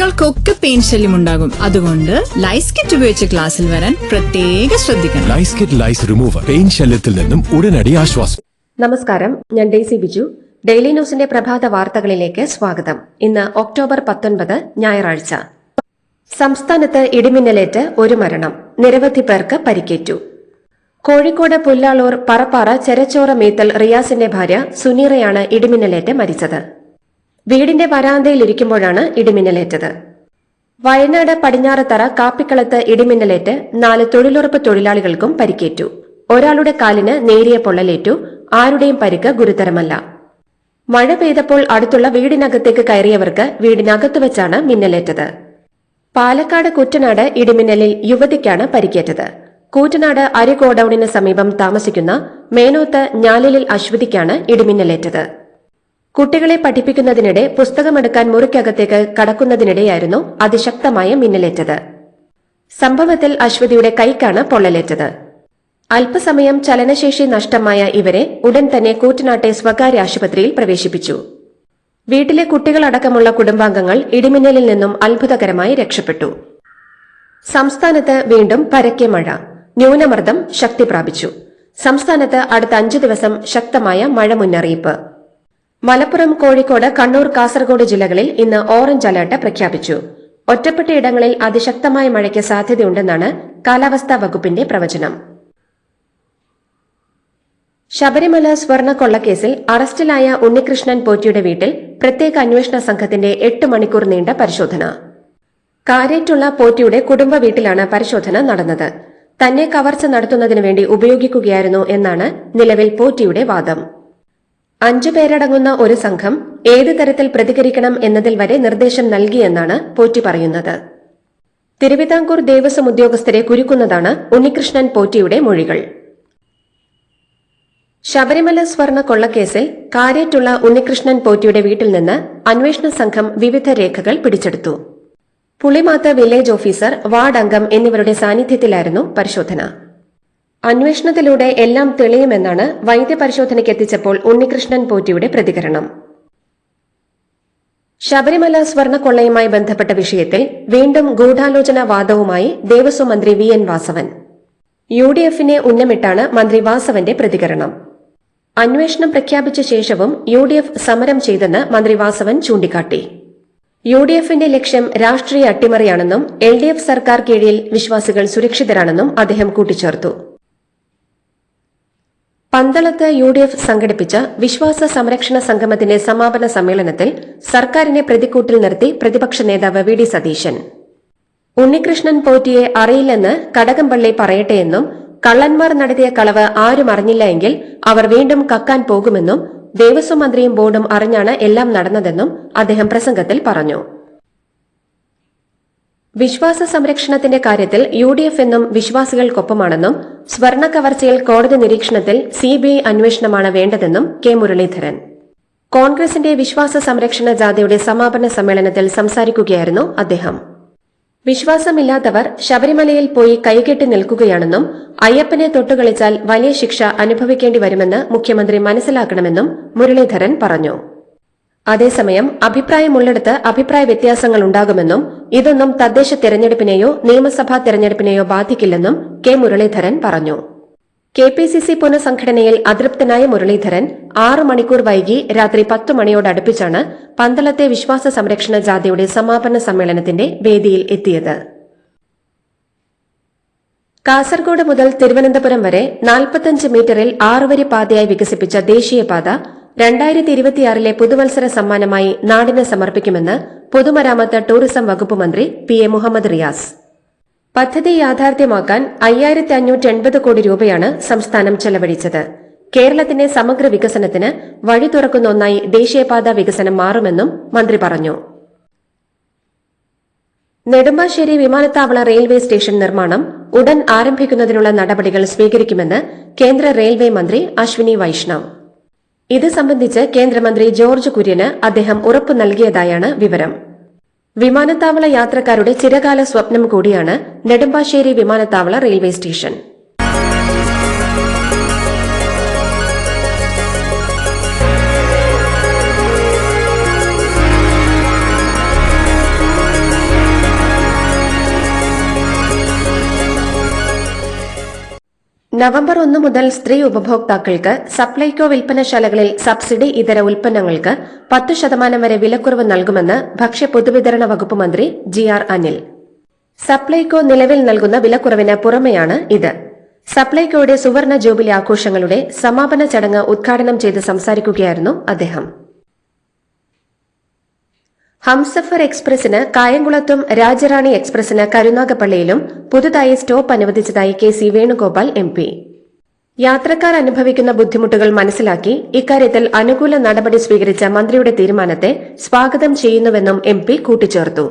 കുട്ടികൾക്കൊക്കെ പെയിൻ ശല്യം ഉണ്ടാകും. അതുകൊണ്ട് ലൈസ് കിറ്റ് ഉപയോഗിച്ച് ക്ലാസ്സിൽ വരാൻ പ്രത്യേക ശ്രദ്ധിക്കണം. ലൈസ് കിറ്റ് ലൈസ് റിമൂവർ പെയിൻ ശല്യത്തിൽ നിന്നും ഉടനടി ആശ്വാസം. നമസ്കാരം ഞാൻ ഡെയ്സി ബിജു. ഡെയിലി ന്യൂസിന്റെ പ്രഭാത വാർത്തകളിലേക്ക് സ്വാഗതം. ഇന്ന് ഒക്ടോബർ പത്തൊൻപത് ഞായറാഴ്ച. സംസ്ഥാനത്ത് ഇടിമിന്നലേറ്റ് ഒരു മരണം. നിരവധി പേർക്ക് പരിക്കേറ്റു. കോഴിക്കോട് പുല്ലാളൂർ പറപ്പാറ ചെരച്ചോറ മേത്തൽ റിയാസിന്റെ ഭാര്യ സുനീറയാണ് ഇടിമിന്നലേറ്റ് മരിച്ചത്. വീടിന്റെ വരാന്തയിൽ വരാന്തയിലിരിക്കുമ്പോഴാണ് ഇടിമിന്നലേറ്റത്. വയനാട് പടിഞ്ഞാറത്തറ കാപ്പിക്കളത്ത് ഇടിമിന്നലേറ്റ് നാല് തൊഴിലുറപ്പ് തൊഴിലാളികൾക്കും പരിക്കേറ്റു. ഒരാളുടെ കാലിന് നേരിയ പൊള്ളലേറ്റു. ആരുടെയും പരിക്ക് ഗുരുതരമല്ല. മഴ പെയ്തപ്പോൾ അടുത്തുള്ള വീടിനകത്തേക്ക് കയറിയവർക്ക് വീടിനകത്ത് വെച്ചാണ് മിന്നലേറ്റത്. പാലക്കാട് കുറ്റനാട് ഇടിമിന്നലിൽ യുവതിക്കാണ് പരിക്കേറ്റത്. കൂറ്റനാട് അരി ഗോഡൌണിന് സമീപം താമസിക്കുന്ന മേനോത്ത് ഞാലിലിൽ അശ്വതിക്കാണ് ഇടിമിന്നലേറ്റത്. കുട്ടികളെ പഠിപ്പിക്കുന്നതിനിടെ പുസ്തകമെടുക്കാൻ മുറിക്കകത്തേക്ക് കടക്കുന്നതിനിടെയായിരുന്നു അതിശക്തമായ മിന്നലേറ്റത്. സംഭവത്തിൽ അശ്വതിയുടെ കൈക്കാണ് പൊള്ളലേറ്റത്. അല്പസമയം ചലനശേഷി നഷ്ടമായ ഇവരെ ഉടൻ തന്നെ കൂറ്റനാട്ടെ സ്വകാര്യ ആശുപത്രിയിൽ പ്രവേശിപ്പിച്ചു. വീട്ടിലെ കുട്ടികളടക്കമുള്ള കുടുംബാംഗങ്ങൾ ഇടിമിന്നലിൽ നിന്നും അത്ഭുതകരമായി രക്ഷപ്പെട്ടു. സംസ്ഥാനത്ത് വീണ്ടും പരക്കെ മഴ. ന്യൂനമർദ്ദം ശക്തി പ്രാപിച്ചു സംസ്ഥാനത്ത് അടുത്ത അഞ്ചു ദിവസം ശക്തമായ മഴ മുന്നറിയിപ്പ്. മലപ്പുറം കോഴിക്കോട് കണ്ണൂർ കാസർഗോഡ് ജില്ലകളിൽ ഇന്ന് ഓറഞ്ച് അലർട്ട് പ്രഖ്യാപിച്ചു. ഒറ്റപ്പെട്ടയിടങ്ങളിൽ അതിശക്തമായ മഴയ്ക്ക് സാധ്യതയുണ്ടെന്നാണ് കാലാവസ്ഥാ വകുപ്പിന്റെ പ്രവചനം. ശബരിമല സ്വർണ കൊള്ളക്കേസിൽ അറസ്റ്റിലായ ഉണ്ണികൃഷ്ണൻ പോറ്റിയുടെ വീട്ടിൽ പ്രത്യേക അന്വേഷണ സംഘത്തിന്റെ എട്ട് മണിക്കൂർ നീണ്ട പരിശോധന. കാരേറ്റുള്ള പോറ്റിയുടെ കുടുംബ വീട്ടിലാണ് പരിശോധന നടന്നത്. തന്നെ കവർച്ച നടത്തുന്നതിനു വേണ്ടി ഉപയോഗിക്കുകയായിരുന്നു എന്നാണ് നിലവിൽ പോറ്റിയുടെ വാദം. അഞ്ചു പേരടങ്ങുന്ന ഒരു സംഘം ഏത് തരത്തിൽ പ്രതികരിക്കണം എന്നതിൽ വരെ നിർദ്ദേശം നൽകിയെന്നാണ് പോറ്റി പറയുന്നത്. തിരുവിതാംകൂർ ദേവസ്വം ഉദ്യോഗസ്ഥരെ കുരുക്കുന്നതാണ് ഉണ്ണികൃഷ്ണൻ പോറ്റിയുടെ മൊഴികൾ. ശബരിമല സ്വർണ കൊള്ളക്കേസിൽ കാരേറ്റുള്ള ഉണ്ണികൃഷ്ണൻ പോറ്റിയുടെ വീട്ടിൽ നിന്ന് അന്വേഷണ സംഘം വിവിധ രേഖകൾ പിടിച്ചെടുത്തു. പുളിമാത്ത വില്ലേജ് ഓഫീസർ വാർഡ് അംഗം എന്നിവരുടെ സാന്നിധ്യത്തിലായിരുന്നു പരിശോധന. അന്വേഷണത്തിലൂടെ എല്ലാം തെളിയുമെന്നാണ് വൈദ്യപരിശോധനയ്ക്ക് എത്തിച്ചപ്പോൾ ഉണ്ണികൃഷ്ണൻ പോറ്റിയുടെ പ്രതികരണം. ശബരിമല സ്വർണക്കൊള്ളയുമായി ബന്ധപ്പെട്ട വിഷയത്തിൽ വീണ്ടും ഗൂഢാലോചന വാദവുമായി ദേവസ്വം മന്ത്രി V N Vasavan. U D എഫിനെ ഉന്നമിട്ടാണ് മന്ത്രി വാസവന്റെ പ്രതികരണം. അന്വേഷണം പ്രഖ്യാപിച്ച ശേഷവും യു ഡി എഫ് സമരം ചെയ്തെന്ന് മന്ത്രി വാസവൻ ചൂണ്ടിക്കാട്ടി. യു ഡി എഫിന്റെ ലക്ഷ്യം രാഷ്ട്രീയ അട്ടിമറിയാണെന്നും എൽ ഡി എഫ് സർക്കാർ കീഴിൽ വിശ്വാസികൾ സുരക്ഷിതരാണെന്നും അദ്ദേഹം കൂട്ടിച്ചേർത്തു. പന്തളത്ത് യു ഡി എഫ് സംഘടിപ്പിച്ച വിശ്വാസ സംരക്ഷണ സംഗമത്തിന്റെ സമാപന സമ്മേളനത്തിൽ സർക്കാരിനെ പ്രതിക്കൂട്ടിൽ നിർത്തി പ്രതിപക്ഷ നേതാവ് വി ഡി സതീശൻ. ഉണ്ണികൃഷ്ണൻ പോറ്റിയെ അറിയില്ലെന്ന് കടകംപള്ളി പറയട്ടെയെന്നും കള്ളന്മാർ നടത്തിയ കളവ് ആരും അറിഞ്ഞില്ല എങ്കിൽ അവർ വീണ്ടും കക്കാൻ പോകുമെന്നും ദേവസ്വം മന്ത്രിയും ബോർഡും അറിഞ്ഞാണ് എല്ലാം നടന്നതെന്നും അദ്ദേഹം പ്രസംഗത്തിൽ പറഞ്ഞു. വിശ്വാസ സംരക്ഷണത്തിന്റെ കാര്യത്തിൽ യു ഡി എഫ് എന്നും വിശ്വാസികൾക്കൊപ്പമാണെന്നും സ്വർണ കവർച്ചയിൽ കോടതി നിരീക്ഷണത്തിൽ സിബിഐ അന്വേഷണമാണ് വേണ്ടതെന്നും കെ മുരളീധരൻ. കോൺഗ്രസിന്റെ വിശ്വാസ സംരക്ഷണ ജാഥയുടെ സമാപന സമ്മേളനത്തിൽ സംസാരിക്കുകയായിരുന്നു അദ്ദേഹം. വിശ്വാസമില്ലാത്തവർ ശബരിമലയിൽ പോയി കൈകെട്ടി നിൽക്കുകയാണെന്നും അയ്യപ്പനെ തൊട്ടുകളിച്ചാൽ വലിയ ശിക്ഷ അനുഭവിക്കേണ്ടി വരുമെന്ന് മുഖ്യമന്ത്രി മനസ്സിലാക്കണമെന്നും മുരളീധരൻ പറഞ്ഞു. അതേസമയം അഭിപ്രായമുള്ളിടത്ത് അഭിപ്രായ വ്യത്യാസങ്ങൾ ഉണ്ടാകുമെന്നും ഇതൊന്നും തദ്ദേശ തെരഞ്ഞെടുപ്പിനെയോ നിയമസഭാ തെരഞ്ഞെടുപ്പിനെയോ ബാധിക്കില്ലെന്നും കെ മുരളീധരൻ പറഞ്ഞു. കെ പി സി സി പുനഃസംഘടനയിൽ അതൃപ്തനായ മുരളീധരൻ ആറു മണിക്കൂർ വൈകി രാത്രി പത്തു മണിയോടടുപ്പിച്ചാണ് പന്തളത്തെ വിശ്വാസ സംരക്ഷണ ജാഥയുടെ സമാപന സമ്മേളനത്തിന്റെ വേദിയിൽ എത്തിയത്. കാസർഗോഡ് മുതൽ തിരുവനന്തപുരം വരെ നാൽപ്പത്തഞ്ച് മീറ്ററിൽ ആറുവരി പാതയായി വികസിപ്പിച്ച ദേശീയപാത രണ്ടായിരത്തി ഇരുപത്തിയാറിലെ പുതുവത്സര സമ്മാനമായി നാടിന് സമർപ്പിക്കുമെന്ന് പൊതുമരാമത്ത് ടൂറിസം വകുപ്പ് മന്ത്രി പി എ മുഹമ്മദ് റിയാസ്. പദ്ധതി യാഥാർത്ഥ്യമാക്കാൻ അയ്യായിരത്തി അഞ്ഞൂറ്റി എൺപത് കോടി രൂപയാണ് സംസ്ഥാനം ചെലവഴിച്ചത്. കേരളത്തിന്റെ സമഗ്ര വികസനത്തിന് വഴി തുറക്കുന്ന ഒന്നായി ദേശീയപാത വികസനം മാറുമെന്നും മന്ത്രി പറഞ്ഞു. നെടുമ്പാശ്ശേരി വിമാനത്താവള റെയിൽവേ സ്റ്റേഷൻ നിർമ്മാണം ഉടൻ ആരംഭിക്കുന്നതിനുള്ള നടപടികൾ സ്വീകരിക്കുമെന്ന് കേന്ദ്ര റെയിൽവേ മന്ത്രി അശ്വിനി വൈഷ്ണവ്. ഇത് സംബന്ധിച്ച് കേന്ദ്രമന്ത്രി ജോർജ് കുര്യന് അദ്ദേഹം ഉറപ്പു നൽകിയതായാണ് വിവരം. വിമാനത്താവള യാത്രക്കാരുടെ ചിരകാല സ്വപ്നം കൂടിയാണ് നെടുമ്പാശ്ശേരി വിമാനത്താവള റെയിൽവേ സ്റ്റേഷൻ. നവംബർ ഒന്ന് മുതൽ സ്ത്രീ ഉപഭോക്താക്കൾക്ക് സപ്ലൈകോ വിൽപ്പനശാലകളിൽ സബ്സിഡി ഇതര ഉൽപ്പന്നങ്ങൾക്ക് പത്ത് ശതമാനം വരെ വിലക്കുറവ് നൽകുമെന്ന് ഭക്ഷ്യ പൊതുവിതരണ വകുപ്പ് മന്ത്രി ജി ആർ അനിൽ. സപ്ലൈകോ നിലവിൽ നൽകുന്ന വിലക്കുറവിന് പുറമെയാണ് ഇത്. സപ്ലൈകോയുടെ സുവർണ ജൂബിലി ആഘോഷങ്ങളുടെ സമാപന ചടങ്ങ് ഉദ്ഘാടനം ചെയ്ത് സംസാരിക്കുകയായിരുന്നു അദ്ദേഹം. ഹംസഫർ എക്സ്പ്രസിന് കായംകുളത്തും രാജറാണി എക്സ്പ്രസിന് കരുനാഗപ്പള്ളിയിലും പുതുതായി സ്റ്റോപ്പ് അനുവദിച്ചതായി K C Venugopal M P. യാത്രക്കാർ അനുഭവിക്കുന്ന ബുദ്ധിമുട്ടുകൾ മനസ്സിലാക്കി ഇക്കാര്യത്തിൽ അനുകൂല നടപടി സ്വീകരിച്ച മന്ത്രിയുടെ തീരുമാനത്തെ സ്വാഗതം ചെയ്യുന്നുവെന്നും എം പി കൂട്ടിച്ചേർത്തു.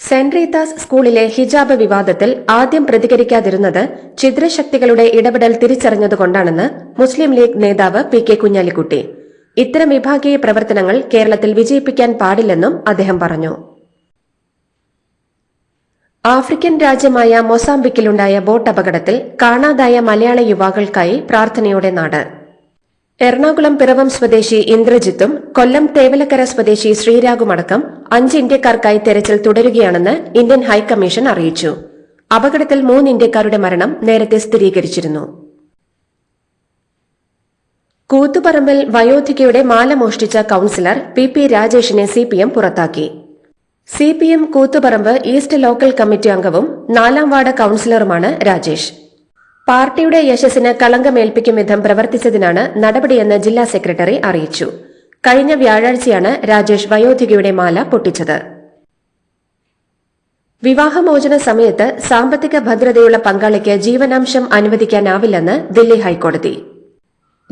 സെന്റ് റീതാസ് സ്കൂളിലെ ഹിജാബ് വിവാദത്തിൽ ആദ്യം പ്രതികരിക്കാതിരുന്നത് ചിദ്രശക്തികളുടെ ഇടപെടൽ തിരിച്ചറിഞ്ഞതുകൊണ്ടാണെന്ന് മുസ്ലിം ലീഗ് നേതാവ് പി കെ കുഞ്ഞാലിക്കുട്ടി. ഇത്തരം വിഭാഗീയ പ്രവർത്തനങ്ങൾ കേരളത്തിൽ വിജയിപ്പിക്കാൻ പാടില്ലെന്നും അദ്ദേഹം പറഞ്ഞു. ആഫ്രിക്കൻ രാജ്യമായ മൊസാംബിക്കിലുണ്ടായ ബോട്ട് അപകടത്തിൽ കാണാതായ മലയാള യുവാക്കൾക്കായി പ്രാർത്ഥനയോടെ നാട്. എറണാകുളം പിറവം സ്വദേശി ഇന്ദ്രജിത്തും കൊല്ലം തേവലക്കര സ്വദേശി ശ്രീരാഗുമടക്കം അഞ്ച് ഇന്ത്യക്കാർക്കായി തെരച്ചിൽ തുടരുകയാണെന്ന് ഇന്ത്യൻ ഹൈക്കമ്മീഷൻ അറിയിച്ചു. അപകടത്തിൽ മൂന്ന് ഇന്ത്യക്കാരുടെ മരണം നേരത്തെ സ്ഥിരീകരിച്ചിരുന്നു. കൂത്തുപറമ്പിൽ വയോധികയുടെ മാല മോഷ്ടിച്ച കൌൺസിലർ പി പി രാജേഷിനെ സി പി എം പുറത്താക്കി. C P M Koothuparamba east local committee അംഗവും നാലാം വാർഡ് കൌൺസിലറുമാണ് രാജേഷ്. പാർട്ടിയുടെ യശസ്സിന് കളങ്കമേൽപ്പിക്കും വിധം പ്രവർത്തിച്ചതിനാണ് നടപടിയെന്ന് ജില്ലാ സെക്രട്ടറി അറിയിച്ചു. കഴിഞ്ഞ വ്യാഴാഴ്ചയാണ് രാജേഷ് വയോധികയുടെ മാല പൊട്ടിച്ചത്. വിവാഹമോചന സമയത്ത് സാമ്പത്തിക ഭദ്രതയുള്ള പങ്കാളിക്ക് ജീവനാംശം അനുവദിക്കാനാവില്ലെന്ന് ദില്ലി ഹൈക്കോടതി.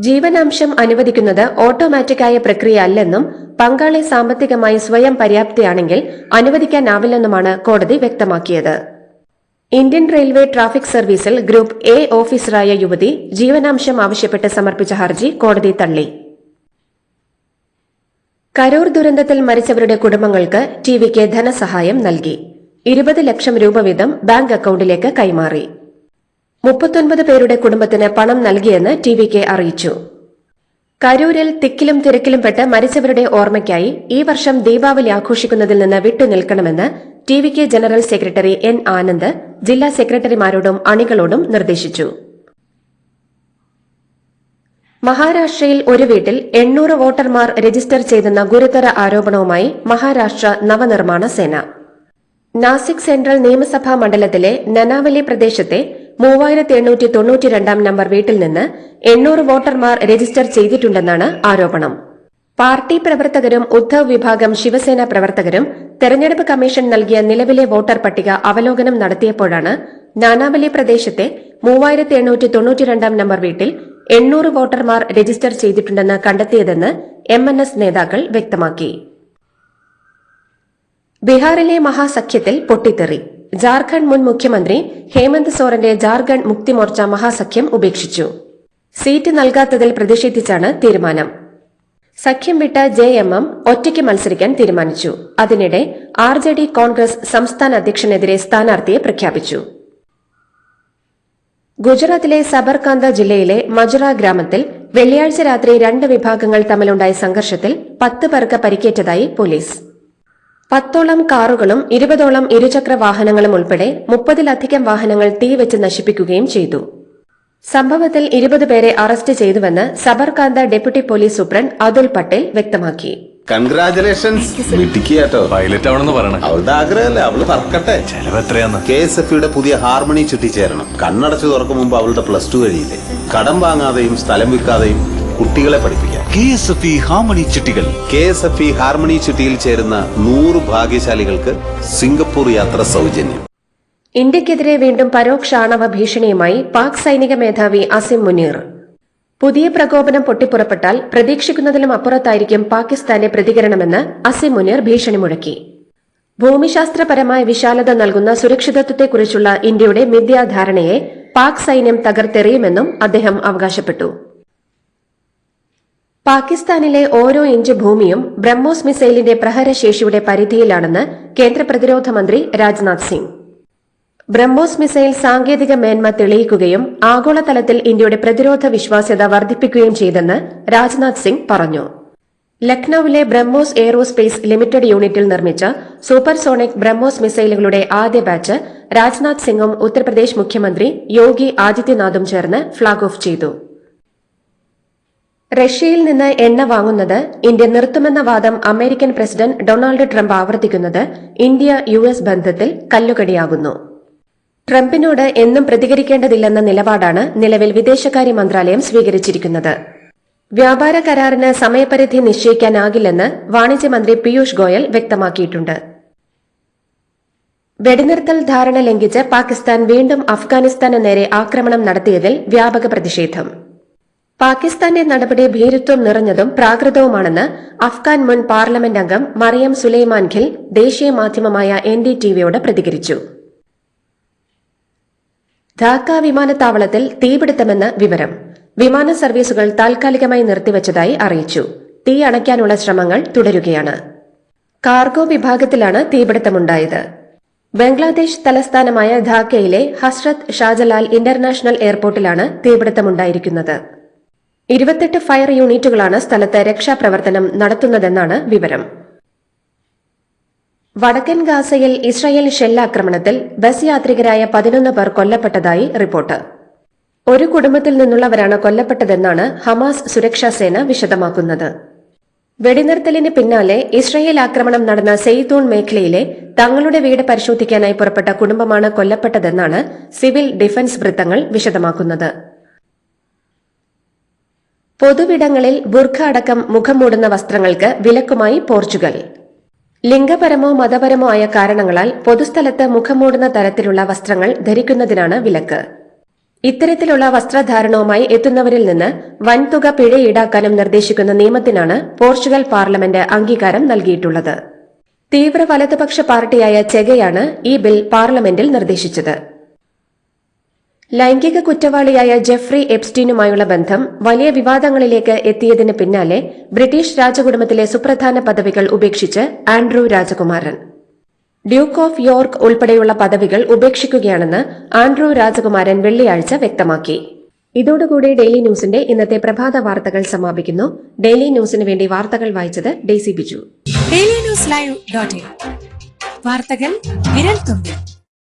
ജീവനാംശം അനുവദിക്കുന്നത് ഓട്ടോമാറ്റിക്കായ പ്രക്രിയ അല്ലെന്നും പങ്കാളി സാമ്പത്തികമായി സ്വയം പര്യാപ്തയാണെങ്കിൽ അനുവദിക്കാനാവില്ലെന്നുമാണ് കോടതി വ്യക്തമാക്കിയത്. ഇന്ത്യൻ റെയിൽവേ ട്രാഫിക് സർവീസിൽ ഗ്രൂപ്പ് എ ഓഫീസറായ യുവതി ജീവനാംശം ആവശ്യപ്പെട്ട് സമർപ്പിച്ച ഹർജി കോടതി തള്ളി. കരൂർ ദുരന്തത്തിൽ മരിച്ചവരുടെ കുടുംബങ്ങൾക്ക് ടിവിക്ക് ധനസഹായം നൽകി. ഇരുപത് ലക്ഷം രൂപ വീതം ബാങ്ക് അക്കൌണ്ടിലേക്ക് കൈമാറി. മുപ്പത്തൊൻപത് പേരുടെ കുടുംബത്തിന് പണം നൽകിയെന്ന് ടി വി കെ അറിയിച്ചു. കരൂരിൽ തിക്കിലും തിരക്കിലും പെട്ട് മരിച്ചവരുടെ ഓർമ്മയ്ക്കായി ഈ വർഷം ദീപാവലി ആഘോഷിക്കുന്നതിൽ നിന്ന് വിട്ടുനിൽക്കണമെന്ന് T V K general secretary N Anand ജില്ലാ സെക്രട്ടറിമാരോടും അണികളോടും നിർദ്ദേശിച്ചു. മഹാരാഷ്ട്രയിൽ ഒരു വീട്ടിൽ എണ്ണൂറ് വോട്ടർമാർ രജിസ്റ്റർ ചെയ്തെന്ന ഗുരുതര ആരോപണവുമായി മഹാരാഷ്ട്ര നവനിർമ്മാണ സേന. നാസിക് സെൻട്രൽ നിയമസഭാ മണ്ഡലത്തിലെ നനാവലി പ്രദേശത്തെ മൂവായിരത്തി എണ്ണൂറ്റി തൊണ്ണൂറ്റി രണ്ടാം നമ്പർ വീട്ടിൽ നിന്ന് എണ്ണൂറ് വോട്ടർമാർ രജിസ്റ്റർ ചെയ്തിട്ടുണ്ടെന്നാണ് ആരോപണം. പാർട്ടി പ്രവർത്തകരും ഉദ്ധവ് വിഭാഗം ശിവസേന പ്രവർത്തകരും തെരഞ്ഞെടുപ്പ് കമ്മീഷൻ നൽകിയ നിലവിലെ വോട്ടർ പട്ടിക അവലോകനം നടത്തിയപ്പോഴാണ് നാനാവലി പ്രദേശത്തെ മൂവായിരത്തി എണ്ണൂറ്റി തൊണ്ണൂറ്റിരണ്ടാം നമ്പർ വീട്ടിൽ എണ്ണൂറ് വോട്ടർമാർ രജിസ്റ്റർ ചെയ്തിട്ടുണ്ടെന്ന് കണ്ടെത്തിയതെന്ന് എം എൻ എസ് നേതാക്കൾ വ്യക്തമാക്കി. ബീഹാറിലെ മഹാസഖ്യത്തിൽ പൊട്ടിത്തെറി. ജാർഖണ്ഡ് മുൻ മുഖ്യമന്ത്രി ഹേമന്ത് സോറന്റെ ജാർഖണ്ഡ് മുക്തിമോർച്ച മഹാസഖ്യം ഉപേക്ഷിച്ചു. സീറ്റ് നൽകാത്തതിൽ പ്രതിഷേധിച്ചാണ് തീരുമാനം. സഖ്യം വിട്ട ജെ എം എം ഒറ്റയ്ക്ക് മത്സരിക്കാൻ തീരുമാനിച്ചു. അതിനിടെ ആർ ജെ ഡി കോൺഗ്രസ് സംസ്ഥാന അധ്യക്ഷനെതിരെ സ്ഥാനാർത്ഥിയെ പ്രഖ്യാപിച്ചു. ഗുജറാത്തിലെ സബർകാന്ത ജില്ലയിലെ മജുറ ഗ്രാമത്തിൽ വെള്ളിയാഴ്ച രാത്രി രണ്ട് വിഭാഗങ്ങൾ തമ്മിലുണ്ടായ സംഘർഷത്തിൽ പത്ത് പേർക്ക് പരിക്കേറ്റതായി പോലീസ്. പത്തോളം കാറുകളും ഇരുപതോളം ഇരുചക്ര വാഹനങ്ങളും ഉൾപ്പെടെ മുപ്പതിലധികം വാഹനങ്ങൾ തീവെച്ച് നശിപ്പിക്കുകയും ചെയ്തു. സംഭവത്തിൽ ഇരുപത് പേരെ അറസ്റ്റ് ചെയ്തുവെന്ന് Sabarkantha deputy police superintendent Atul Patel വ്യക്തമാക്കി. കൺഗ്രാചുലേഷൻസ് പൈലറ്റ് ആവണമെന്ന് പറയണം. അവളുടെ ആഗ്രഹമല്ലേ? അവൾ പറക്കട്ടെ. ചെലവ് എത്രയാന്ന്? കെ എസ് എഫ് പുതിയ ഹാർമണി ചുറ്റിച്ചേരണം. കണ്ണടച്ചു തുറക്കും മുമ്പ് അവളുടെ പ്ലസ് ടു കഴിയില്ലേ? കടം വാങ്ങാതെയും സ്ഥലം വിൽക്കാതെയും കുട്ടികളെ പഠിപ്പിക്കാം. K S F E harmony ചിട്ടികൾ. K S F harmony ചുറ്റിയിൽ ചേരുന്ന നൂറ് ഭാഗ്യശാലികൾക്ക് സിംഗപ്പൂർ യാത്ര സൗജന്യം. ഇന്ത്യക്കെതിരെ വീണ്ടും പരോക്ഷ ആണവ ഭീഷണിയുമായി പാക് സൈനിക മേധാവി അസിം മുനീർ. പുതിയ പ്രകോപനം പൊട്ടിപ്പുറപ്പെട്ടാൽ പ്രതീക്ഷിക്കുന്നതിലും അപ്പുറത്തായിരിക്കും പാകിസ്ഥാന്റെ പ്രതികരണമെന്ന് അസിം മുനീർ ഭീഷണി മുഴക്കി. ഭൂമിശാസ്ത്രപരമായ വിശാലത നൽകുന്ന സുരക്ഷിതത്വത്തെക്കുറിച്ചുള്ള ഇന്ത്യയുടെ മിഥ്യാധാരണയെ പാക് സൈന്യം തകർത്തെറിയുമെന്നും അദ്ദേഹം അവകാശപ്പെട്ടു. പാകിസ്ഥാനിലെ ഓരോ ഇഞ്ച് ഭൂമിയും ബ്രഹ്മോസ് മിസൈലിന്റെ പ്രഹരശേഷിയുടെ പരിധിയിലാണെന്ന് കേന്ദ്ര പ്രതിരോധ മന്ത്രി രാജ്നാഥ് സിംഗ്. ബ്രഹ്മോസ് മിസൈൽ സാങ്കേതിക മേന്മ തെളിയിക്കുകയും ആഗോളതലത്തിൽ ഇന്ത്യയുടെ പ്രതിരോധ വിശ്വാസ്യത വർദ്ധിപ്പിക്കുകയും ചെയ്തെന്ന് രാജ്നാഥ് സിംഗ് പറഞ്ഞു. ലക്നൌവിലെ ബ്രഹ്മോസ് എയ്റോസ്പേസ് ലിമിറ്റഡ് യൂണിറ്റിൽ നിർമ്മിച്ച സൂപ്പർസോണിക് ബ്രഹ്മോസ് മിസൈലുകളുടെ ആദ്യ ബാച്ച് രാജ്നാഥ് സിംഗും ഉത്തർപ്രദേശ് മുഖ്യമന്ത്രി യോഗി ആദിത്യനാഥും ചേർന്ന് ഫ്ളാഗ് ഓഫ് ചെയ്തു. റഷ്യയിൽ നിന്ന് എണ്ണ വാങ്ങുന്നത് ഇന്ത്യ നിർത്തുമെന്ന വാദം അമേരിക്കൻ പ്രസിഡന്റ് ഡൊണാൾഡ് ട്രംപ് ആവർത്തിക്കുന്നത് ഇന്ത്യ യു എസ് ബന്ധത്തിൽ കല്ലുകടിയാകുന്നു. ട്രംപിനോട് എന്നും പ്രതികരിക്കേണ്ടതില്ലെന്ന നിലപാടാണ് നിലവിൽ വിദേശകാര്യ മന്ത്രാലയം സ്വീകരിച്ചിരിക്കുന്നത്. വ്യാപാര കരാറിന് സമയപരിധി നിശ്ചയിക്കാനാകില്ലെന്ന് വാണിജ്യമന്ത്രി പീയൂഷ് ഗോയൽ വ്യക്തമാക്കിയിട്ടുണ്ട്. വെടിനിർത്തൽ ധാരണ ലംഘിച്ച് പാകിസ്ഥാൻ വീണ്ടും അഫ്ഗാനിസ്ഥാന് നേരെ ആക്രമണം നടത്തിയതിൽ വ്യാപക പ്രതിഷേധം. പാകിസ്ഥാന്റെ നടപടി ഭീരുത്വം നിറഞ്ഞതും പ്രാകൃതവുമാണെന്ന് അഫ്ഗാൻ മുൻ പാർലമെന്റ് അംഗം മറിയം സുലൈമാൻ ഖിൽ ദേശീയ മാധ്യമമായ എൻ ഡി ടിവിയോട് പ്രതികരിച്ചു. ധാക്ക വിമാനത്താവളത്തിൽ തീപിടുത്തമെന്ന് വിവരം വിമാന സർവീസുകൾ താൽക്കാലികമായി നിർത്തിവച്ചതായി അറിയിച്ചു. തീ അണയ്ക്കാനുള്ള ശ്രമങ്ങൾ തുടരുകയാണ്. കാർഗോ വിഭാഗത്തിലാണ് തീപിടുത്തമുണ്ടായത്. ബംഗ്ലാദേശ് തലസ്ഥാനമായ ധാക്കയിലെ ഹസ്രത് ഷാജലാൽ ഇന്റർനാഷണൽ എയർപോർട്ടിലാണ് തീപിടുത്തമുണ്ടായിരിക്കുന്നത്. ഇരുപത്തെട്ട് ഫയർ യൂണിറ്റുകളാണ് സ്ഥലത്ത് രക്ഷാപ്രവർത്തനം നടത്തുന്നതെന്നാണ് വിവരം. വടക്കൻ ഗാസയിൽ ഇസ്രായേൽ ഷെല്ലാക്രമണത്തിൽ ബസ് യാത്രികരായ പതിനൊന്ന് പേർ കൊല്ലപ്പെട്ടതായി റിപ്പോർട്ട്. ഒരു കുടുംബത്തിൽ നിന്നുള്ളവരാണ് കൊല്ലപ്പെട്ടതെന്നാണ് ഹമാസ് സുരക്ഷാ സേന വിശദമാക്കുന്നത്. വെടിനിർത്തലിന് പിന്നാലെ ഇസ്രായേൽ ആക്രമണം നടന്ന സെയ്തൂൺ മേഖലയിലെ തങ്ങളുടെ വീട് പരിശോധിക്കാനായി പുറപ്പെട്ട കുടുംബമാണ് കൊല്ലപ്പെട്ടതെന്നാണ് സിവിൽ ഡിഫൻസ് വൃത്തങ്ങൾ വിശദമാക്കുന്നത്. പൊതുവിടങ്ങളിൽ ബുർഖ അടക്കം മുഖം മൂടുന്ന വസ്ത്രങ്ങൾക്ക് വിലക്കുമായി പോർച്ചുഗൽ. ലിംഗപരമോ മതപരമോ ആയ കാരണങ്ങളാൽ പൊതുസ്ഥലത്ത് മുഖം മൂടുന്ന തരത്തിലുള്ള വസ്ത്രങ്ങൾ ധരിക്കുന്നതിനാണ് വിലക്ക്. ഇത്തരത്തിലുള്ള വസ്ത്രധാരണവുമായി എത്തുന്നവരിൽ നിന്ന് വൻതുക പിഴ ഈടാക്കാനും നിർദ്ദേശിക്കുന്ന നിയമത്തിനാണ് പോർച്ചുഗൽ പാർലമെന്റ് അംഗീകാരം നൽകിയിട്ടുള്ളത്. തീവ്ര വലതുപക്ഷ പാർട്ടിയായ ചെഗയാണ് ഈ ബിൽ പാർലമെന്റിൽ നിർദ്ദേശിച്ചത്. ലൈംഗിക കുറ്റവാളിയായ ജെഫ്രി എപ്സ്റ്റീനുമായുള്ള ബന്ധം വലിയ വിവാദങ്ങളിലേക്ക് എത്തിയതിന് പിന്നാലെ ബ്രിട്ടീഷ് രാജകുടുംബത്തിലെ സുപ്രധാന പദവികൾ ഉപേക്ഷിച്ച് ആൻഡ്രൂ രാജകുമാരൻ. ഡ്യൂക്ക് ഓഫ് യോർക്ക് ഉൾപ്പെടെയുള്ള പദവികൾ ഉപേക്ഷിക്കുകയാണെന്ന് ആൻഡ്രൂ രാജകുമാരൻ വെള്ളിയാഴ്ച വ്യക്തമാക്കി. ഇതോടുകൂടി ഡെയിലി ന്യൂസിന്റെ ഇന്നത്തെ പ്രഭാത വാർത്തകൾ സമാപിക്കുന്നു. ഡെയിലി ന്യൂസിന് വേണ്ടി വാർത്തകൾ വായിച്ചത് Daisy Biju. Daily news live വാർത്തകൾ വിരൽ തുമ്പിൽ